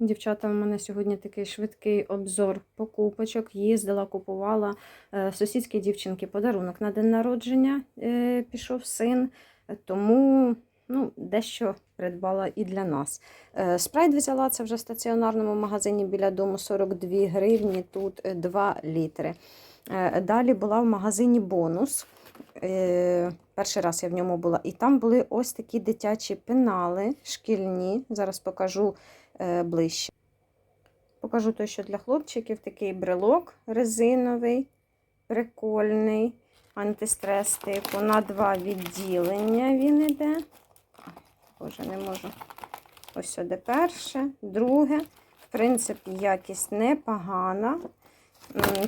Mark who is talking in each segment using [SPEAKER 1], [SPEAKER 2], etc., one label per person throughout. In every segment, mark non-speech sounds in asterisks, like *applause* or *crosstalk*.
[SPEAKER 1] Дівчата, у мене сьогодні такий швидкий обзор покупочок. Їздила, купувала е, сусідській дівчинки подарунок на день народження. е, Пішов син, тому ну, дещо придбала і для нас. Е, Спрайт взяла це вже в стаціонарному магазині біля дому 42 гривні, тут е, 2 літри. Далі була в магазині бонус. Перший раз я в ньому була. І там були ось такі дитячі пенали шкільні. Зараз покажу ближче. Покажу той, що для хлопчиків такий брелок резиновий, прикольний, антистрес типу. На два відділення він іде. Боже, не можу. Ось сюди перше, друге. В принципі, якість непогана.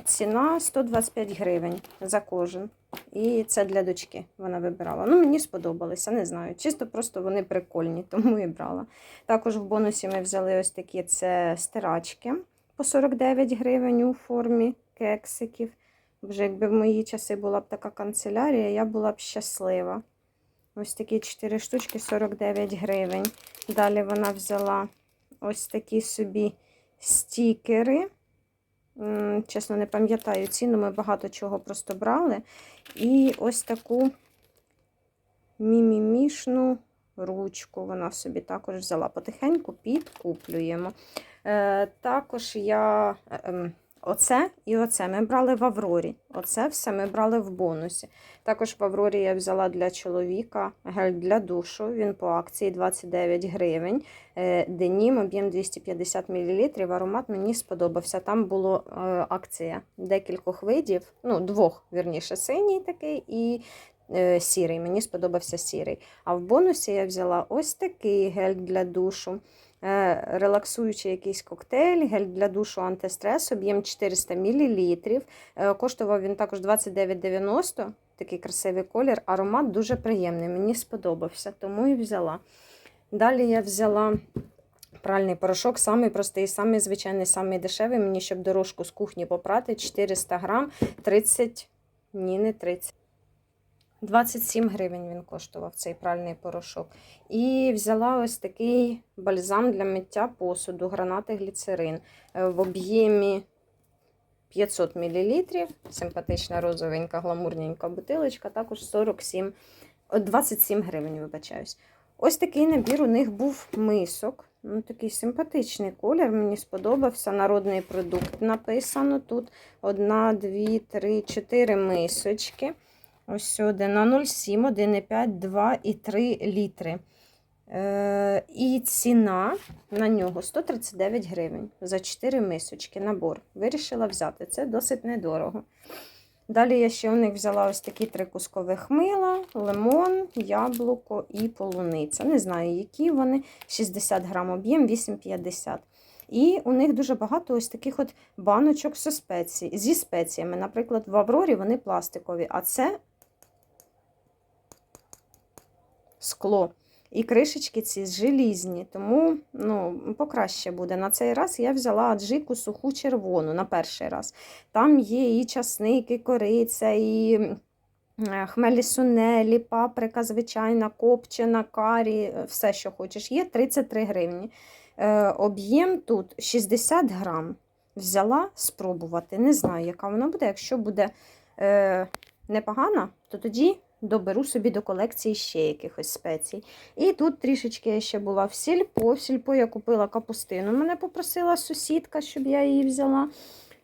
[SPEAKER 1] Ціна 125 гривень за кожен. І це для дочки вона вибирала. Ну, мені сподобалося, не знаю. Чисто просто вони прикольні, *laughs* тому і брала. Також в бонусі ми взяли ось такі це стирачки по 49 гривень у формі кексиків. Вже якби в мої часи була б така канцелярія, я була б щаслива. Ось такі 4 штучки 49 гривень. Далі вона взяла ось такі собі стікери. Чесно, не пам'ятаю ціну, ми багато чого просто брали. І ось таку мімімішну ручку вона собі також взяла. Потихеньку підкуплюємо. Е, також я е, ем, оце і оце ми брали в Аврорі. Оце все ми брали в бонусі. Також в Аврорі я взяла для чоловіка гель для душу. Він по акції 29 гривень. Е, Денім, об'єм 250 мл. Аромат мені сподобався. Там була е, акція декількох видів, ну, двох, вірніше, синій такий і е, сірий. Мені сподобався сірий. А в бонусі я взяла ось такий гель для душу. Е, Релаксуючий якийсь коктейль, гель для душу антистрес, об'єм 400 мл. Е, Коштував він також 29,90. Такий красивий колір. Аромат дуже приємний. Мені сподобався, тому і взяла. Далі я взяла пральний порошок, самий простий, самий звичайний, самий дешевий. Мені, щоб дорожку з кухні попрати, 400 грам, 30, ні, не 30. 27 гривень він коштував цей пральний порошок. І взяла ось такий бальзам для миття посуду, гранати гліцерин е, в об'ємі 500 мл. Симпатична розовенька, гламурненька бутилочка, також 47, 27 гривень, вибачаюсь. Ось такий набір у них був мисок. Ну, Такий симпатичний колір, мені сподобався. Народний продукт написано. Тут одна, дві, три, чотири мисочки. Ось сюди на 0,7, 1,5, 2 і 3 літри. Е, і ціна на нього 139 гривень за 4 мисочки набор. Вирішила взяти. Це досить недорого. Далі я ще у них взяла ось такі три кускових мила, лимон, яблуко і полуниця. Не знаю, які вони. 60 грам об'єм, 8,50. І у них дуже багато ось таких от баночок зі, спеціями. Наприклад, в Аврорі вони пластикові, а це скло. І кришечки ці желізні, тому ну, покраще буде. На цей раз я взяла аджику суху червону на перший раз. Там є і часник, і кориця, і е, хмелі сунелі, паприка, звичайна, копчена, карі, е, все, що хочеш. Є 33 гривні. Е, об'єм тут 60 грам. Взяла спробувати. Не знаю, яка вона буде. Якщо буде непогана, то тоді доберу собі до колекції ще якихось спецій. І тут трішечки я ще була в сільпо. В сільпо я купила капустину. Мене попросила сусідка, щоб я її взяла.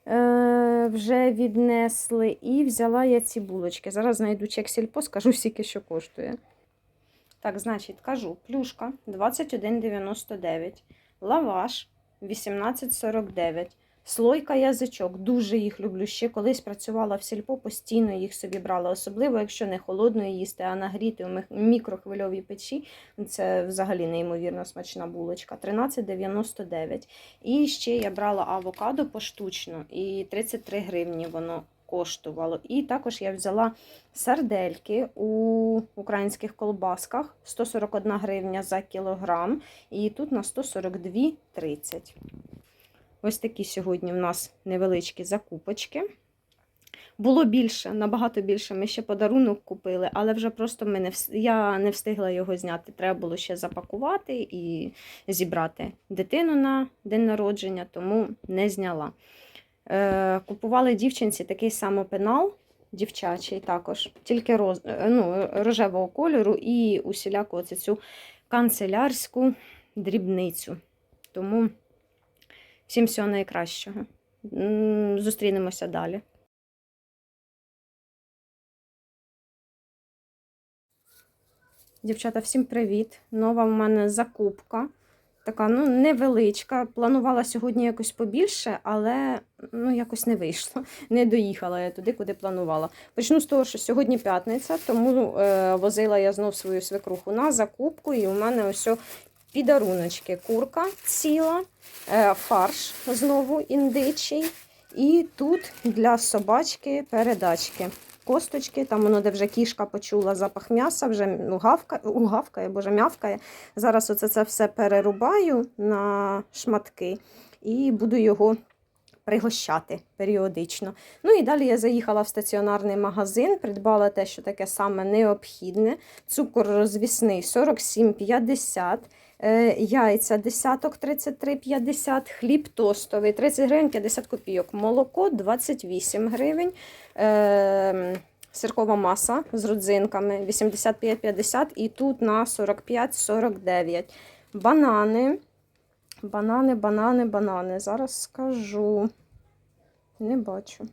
[SPEAKER 1] Е, вже віднесли. І взяла я ці булочки. Зараз знайду чек сільпо, скажу скільки що коштує. Так, значить, кажу, плюшка 21,99, лаваш 18,49. Слойка язичок, дуже їх люблю. Ще колись працювала в сільпо, постійно їх собі брала, особливо, якщо не холодною їсти, а нагріти у мікрохвильовій печі. Це взагалі неймовірно смачна булочка. 13,99. І ще я брала авокадо поштучно, і 33 гривні воно коштувало. І також я взяла сардельки у українських колбасках 141 гривня за кілограм. І тут на 142,30. Ось такі сьогодні в нас невеличкі закупочки. Було більше, набагато більше. Ми ще подарунок купили, але вже просто ми не я не встигла його зняти. Треба було ще запакувати і зібрати дитину на день народження, тому не зняла. Е, Купували дівчинці такий самий пенал, дівчачий також, тільки роз... ну, рожевого кольору і усіляку оце цю канцелярську дрібницю. Тому всім всього найкращого. Зустрінемося далі. Дівчата, всім привіт! Нова в мене закупка. Така, ну, невеличка. Планувала сьогодні якось побільше, але ну, якось не вийшло. *laughs* Не доїхала я туди, куди планувала. Почну з того, що сьогодні п'ятниця, тому е, возила я знов свою свекруху на закупку, і у мене ось підаруночки. Курка ціла, е, фарш знову індичий. І тут для собачки передачки. Косточки, там воно, де вже кішка почула запах м'яса, вже ну, гавка, угавкає, боже, м'явкає. Зараз оце це все перерубаю на шматки і буду його пригощати періодично. Ну і далі я заїхала в стаціонарний магазин, придбала те, що таке саме необхідне. Цукор розвісний 47,50. Е, Яйця десяток 33,50, хліб тостовий 30 гривень 50 копійок, молоко 28 гривень, е, сиркова маса з родзинками 85,50 і тут на 45,49. Банани, банани, банани, банани. Зараз скажу. Не бачу.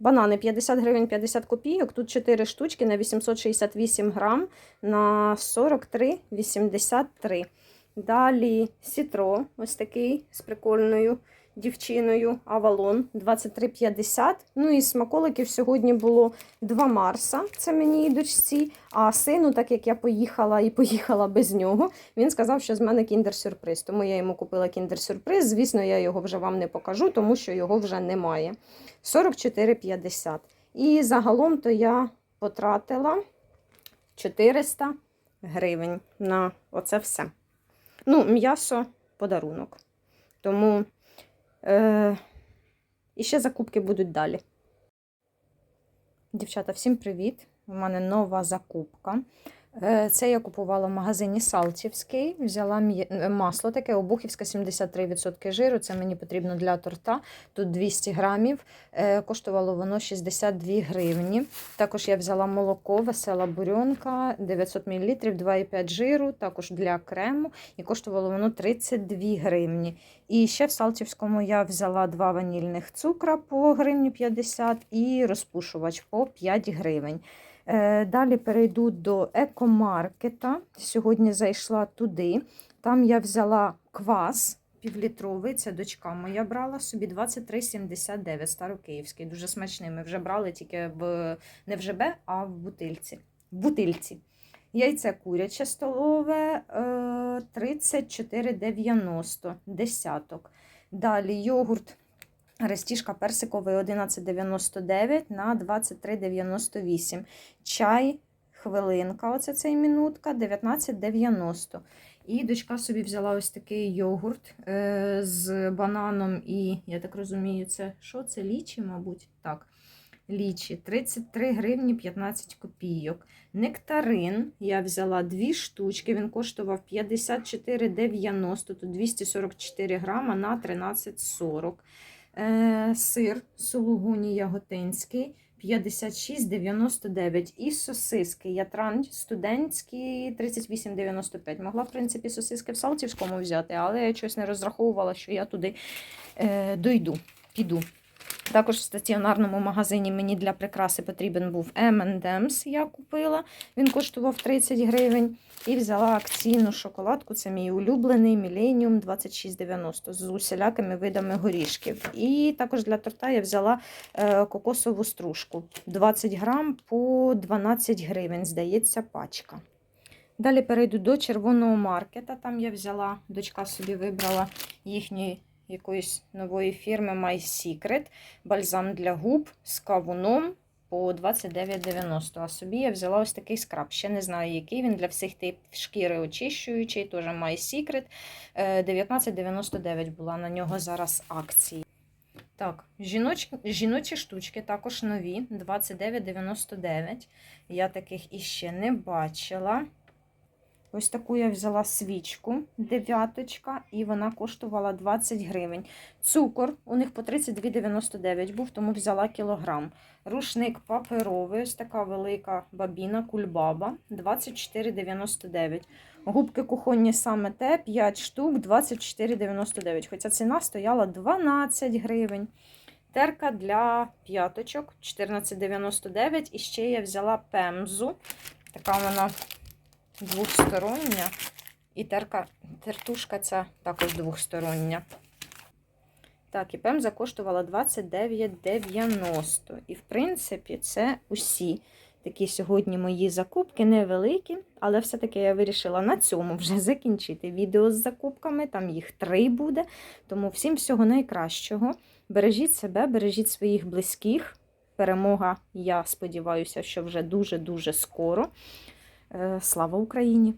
[SPEAKER 1] Банани 50 гривень 50 копійок. Тут 4 штучки на 868 грам на 43,83. Далі сітро, ось такий з прикольною дівчиною. Авалон 23,50. Ну і смаколиків сьогодні було 2 Марса. Це мені і дочці. А сину, так як я поїхала і поїхала без нього, він сказав, що з мене кіндер-сюрприз. Тому я йому купила кіндер-сюрприз. Звісно, я його вже вам не покажу, тому що його вже немає. 44,50. І загалом то я потратила 400 гривень на оце все. Ну, м'ясо подарунок. Тому е, і ще закупки будуть далі. Дівчата, всім привіт! У мене нова закупка. Е, Це я купувала в магазині Салтівський. Взяла е, масло таке, обухівське 73% жиру. Це мені потрібно для торта. Тут 200 грамів. Е, Коштувало воно 62 гривні. Також я взяла молоко, весела бурьонка, 900 мл, 2,5 жиру, також для крему. І коштувало воно 32 гривні. І ще в Салтівському я взяла два ванільних цукра по гривні 50 і розпушувач по 5 гривень. Е, Далі перейду до екомаркета. Сьогодні зайшла туди. Там я взяла квас півлітровий, це дочка моя брала собі 23,79 старокиївський. Дуже смачний. Ми вже брали тільки в не в ЖБ, а в бутильці. В бутильці. Яйце куряче столове е, 34,90 десяток. Далі йогурт Рестішка персиковий 11,99 на 23,98. Чай, хвилинка, оце цей минутка, 19,90. І дочка собі взяла ось такий йогурт е, з бананом і, я так розумію, це що це лічі, мабуть? Так. Лічі 33 гривні 15 копійок. Нектарин я взяла дві штучки, він коштував 54,90, тут 244 грама на 13,40. Е, сир сулугуні яготинський 56,99. І сосиски Ятран студентські 38,95. Могла, в принципі, сосиски в Салтівському взяти, але я щось не розраховувала, що я туди е, дойду, піду. Також в стаціонарному магазині мені для прикраси потрібен був M&M's, я купила. Він коштував 30 гривень. І взяла акційну шоколадку. Це мій улюблений Millennium 2690 з усілякими видами горішків. І також для торта я взяла е, кокосову стружку 20 грам по 12 гривень, здається, пачка. Далі перейду до червоного маркета. Там я взяла, дочка собі вибрала їхньої якоїсь нової фірми My Secret. Бальзам для губ з кавуном по 29,90. А собі я взяла ось такий скраб. Ще не знаю, який він для всіх типів шкіри очищуючий, теж My Secret. Е, 19,99 була на нього зараз акція. Так, жіноч... жіночі штучки також нові, 29,99. Я таких іще не бачила. Ось таку я взяла свічку, дев'яточка, і вона коштувала 20 гривень. Цукор у них по 32,99 був, тому взяла кілограм. Рушник паперовий, ось така велика бабіна, кульбаба, 24,99. Губки кухонні саме те, 5 штук, 24,99. Хоча ціна стояла 12 гривень. Терка для п'яточок 14,99. І ще я взяла пемзу. Така вона двохстороння. І терка, тертушка ця також двохстороння. Так, і пемза коштувала 29,90. І, в принципі, це усі такі сьогодні мої закупки невеликі, але все-таки я вирішила на цьому вже *laughs* закінчити відео з закупками. Там їх три буде. Тому всім всього найкращого. Бережіть себе, бережіть своїх близьких. Перемога, я сподіваюся, що вже дуже-дуже скоро. Е, Слава Україні!